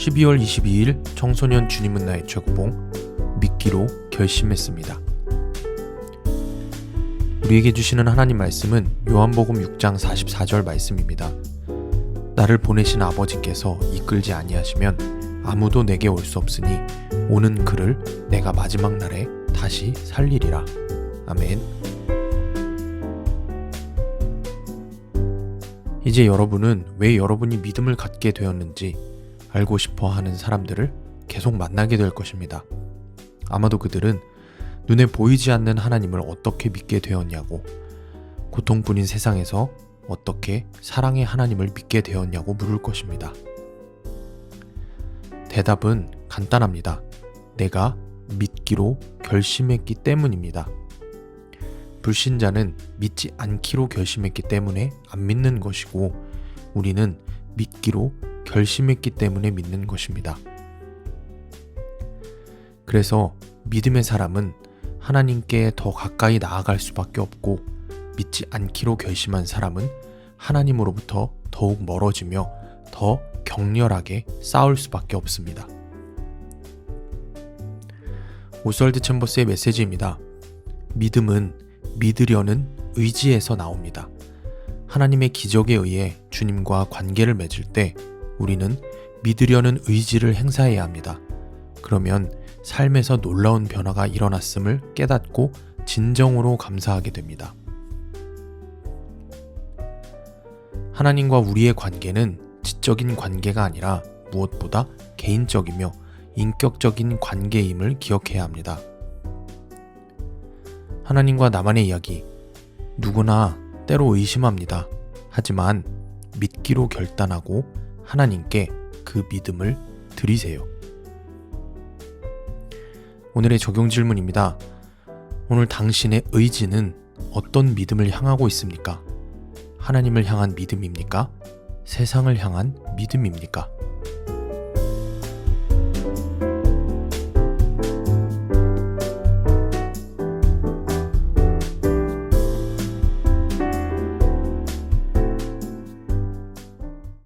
12월 22일 청소년 주님은 나의 최고봉 믿기로 결심했습니다. 우리에게 주시는 하나님 말씀은 요한복음 6장 44절 말씀입니다. 나를 보내신 아버지께서 이끌지 아니하시면 아무도 내게 올 수 없으니 오는 그를 내가 마지막 날에 다시 살리리라. 아멘. 이제 여러분은 왜 여러분이 믿음을 갖게 되었는지 알고 싶어 하는 사람들을 계속 만나게 될 것입니다. 아마도 그들은 눈에 보이지 않는 하나님을 어떻게 믿게 되었냐고, 고통뿐인 세상에서 어떻게 사랑의 하나님을 믿게 되었냐고 물을 것입니다. 대답은 간단합니다. 내가 믿기로 결심했기 때문입니다. 불신자는 믿지 않기로 결심했기 때문에 안 믿는 것이고, 우리는 믿기로 결심했기 때문에 믿는 것입니다. 그래서 믿음의 사람은 하나님께 더 가까이 나아갈 수밖에 없고 믿지 않기로 결심한 사람은 하나님으로부터 더욱 멀어지며 더 격렬하게 싸울 수밖에 없습니다. 오스월드 챔버스의 메시지입니다. 믿음은 믿으려는 의지에서 나옵니다. 하나님의 기적에 의해 주님과 관계를 맺을 때 우리는 믿으려는 의지를 행사해야 합니다. 그러면 삶에서 놀라운 변화가 일어났음을 깨닫고 진정으로 감사하게 됩니다. 하나님과 우리의 관계는 지적인 관계가 아니라 무엇보다 개인적이며 인격적인 관계임을 기억해야 합니다. 하나님과 나만의 이야기. 누구나 때로 의심합니다. 하지만 믿기로 결단하고 하나님께 그 믿음을 드리세요. 오늘의 적용 질문입니다. 오늘 당신의 의지는 어떤 믿음을 향하고 있습니까? 하나님을 향한 믿음입니까? 세상을 향한 믿음입니까?